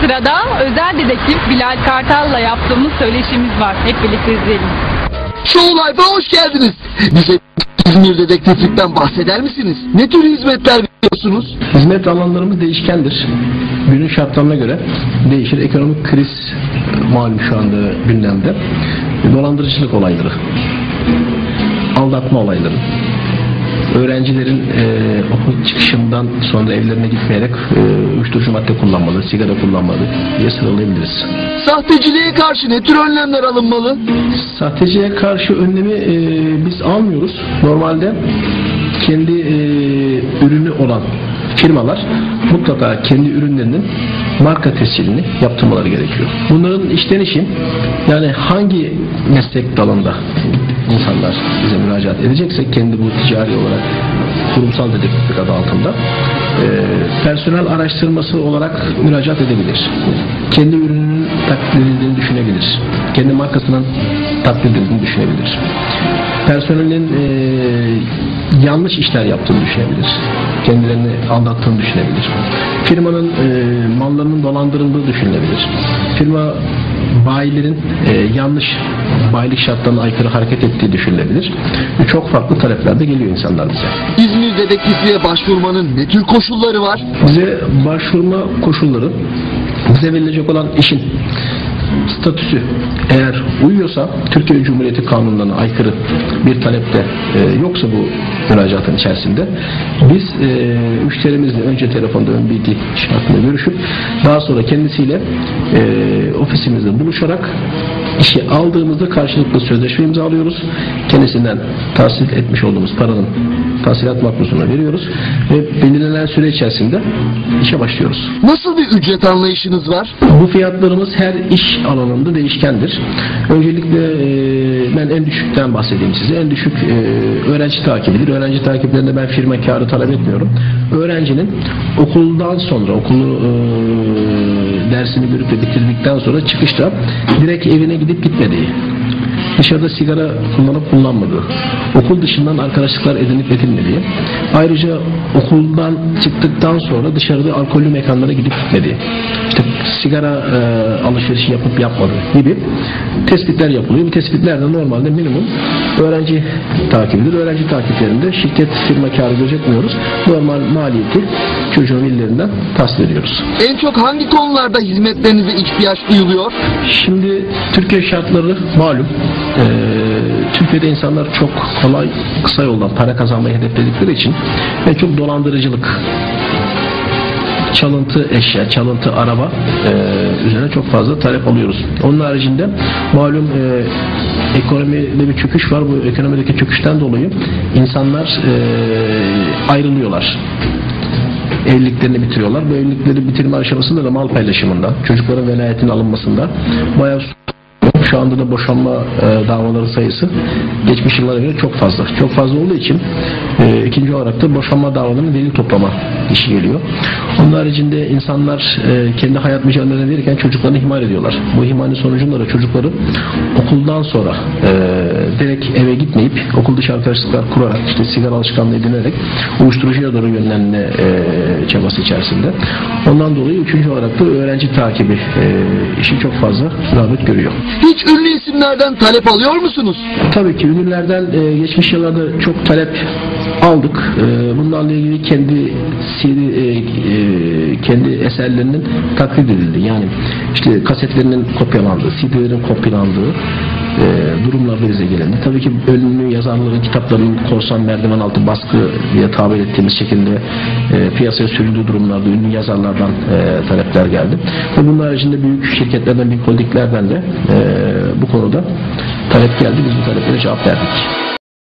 Sırada özel dedektif Bilal Kartal'la yaptığımız söyleşimiz var. Hep birlikte izleyelim. Show Life'a hoş geldiniz. Bize İzmir dedektiflikten bahseder misiniz? Ne tür hizmetler veriyorsunuz? Hizmet alanlarımız değişkendir. Günün şartlarına göre değişir. Ekonomik kriz malum şu anda gündemde. Dolandırıcılık olayları, aldatma olayları, öğrencilerin e, okul çıkışından sonra evlerine gitmeyerek e, uyuşturucu madde kullanmalı, sigara kullanmalı diye sıralayabiliriz. Sahteciliğe karşı ne tür önlemler alınmalı? Sahteciye karşı önlemi e, biz almıyoruz. Normalde kendi e, ürünü olan firmalar mutlaka kendi ürünlerinin marka tescilini yaptırmaları gerekiyor. Bunların işlenişi yani hangi meslek dalında insanlar bize müracaat edecekse kendi bu ticari olarak kurumsal dedektiflik adı altında e, personel araştırması olarak müracaat edebilir. Kendi ürününün taklit edildiğini düşünebilir. Kendi markasının taklit edildiğini düşünebilir. Personelin e, yanlış işler yaptığını düşünebilir. Kendilerini aldattığını düşünebilir. Firmanın e, mallarının dolandırıldığı düşünülebilir. Firma bayilerin e, yanlış bayilik şartlarına aykırı hareket ettiği düşünülebilir. Ve çok farklı talepler de geliyor insanlar bize. İzmir dedektifliğe başvurmanın ne tür koşulları var? Bize başvurma koşulları bize verilecek olan işin statüsü. Eğer uyuyorsa Türkiye Cumhuriyeti kanunlarına aykırı bir talepte e, yoksa bu müracaatın içerisinde biz e, müşterimizle önce telefonda ön bilgi şartında görüşüp daha sonra kendisiyle e, ofisimizde buluşarak işi aldığımızda karşılıklı sözleşme imzalıyoruz. Kendisinden tahsil etmiş olduğumuz paranın tahsilat makbuzunu veriyoruz ve belirlenen süre içerisinde işe başlıyoruz. Nasıl bir ücret anlayışınız var? Bu fiyatlarımız her iş alanında değişkendir. Öncelikle e, ben en düşükten bahsedeyim size. En düşük e, öğrenci takibidir. Öğrenci takiplerinde ben firma karı talep etmiyorum. Öğrencinin okuldan sonra okulu e, dersini görüp de bitirdikten sonra çıkışta direkt evine gidip gitmediği dışarıda sigara kullanıp kullanmadığı, okul dışından arkadaşlıklar edinip edinmediği, ayrıca okuldan çıktıktan sonra dışarıda alkollü mekanlara gidip gitmediği, işte sigara e, alışverişi yapıp yapmadığı gibi tespitler yapılıyor. Bu tespitler de normalde minimum öğrenci takibidir. Öğrenci takiplerinde şirket firma karı gözetmiyoruz. Normal maliyeti çocuğun illerinden tahsil ediyoruz. En çok hangi konularda hizmetlerinize ihtiyaç duyuluyor? Şimdi Türkiye şartları malum. Ee, Türkiye'de insanlar çok kolay kısa yoldan para kazanmayı hedefledikleri için ve çok dolandırıcılık çalıntı eşya, çalıntı araba e, üzerine çok fazla talep alıyoruz. Onun haricinde malum e, ekonomide bir çöküş var. Bu ekonomideki çöküşten dolayı insanlar e, ayrılıyorlar evliliklerini bitiriyorlar. Bu evlilikleri bitirme aşamasında da mal paylaşımında, çocukların velayetinin alınmasında bayağı şu anda da boşanma e, davaları sayısı geçmiş yıllara göre çok fazla. Çok fazla olduğu için e, ikinci olarak da boşanma davalarının delil toplama işi geliyor. Onun haricinde insanlar e, kendi hayat mücadelelerini verirken çocuklarını ihmal ediyorlar. Bu ihmalin sonucunda da çocukları okuldan sonra e, direkt eve gitmeyip okul dışı arkadaşlıklar kurarak işte sigara alışkanlığı edinerek uyuşturucuya doğru yönlenme e, çabası içerisinde. Ondan dolayı üçüncü olarak da öğrenci takibi e, işi çok fazla rağbet görüyor. Hiç ünlü isimlerden talep alıyor musunuz? Tabii ki ünlülerden e, geçmiş yıllarda çok talep aldık. E, bunlarla ilgili kendi CD, e, e, kendi eserlerinin taklit edildi. Yani işte kasetlerinin kopyalandığı, CD'lerin kopyalandığı e, durumlarda bize gelindi. Tabii ki ünlü yazarların kitaplarının korsan merdiven altı baskı diye tabir ettiğimiz şekilde e, piyasaya sürüldüğü durumlarda ünlü yazarlardan talepler geldi. Ve bunun haricinde büyük şirketlerden, büyük holdinglerden de bu konuda talep geldi. Biz bu taleplere cevap verdik.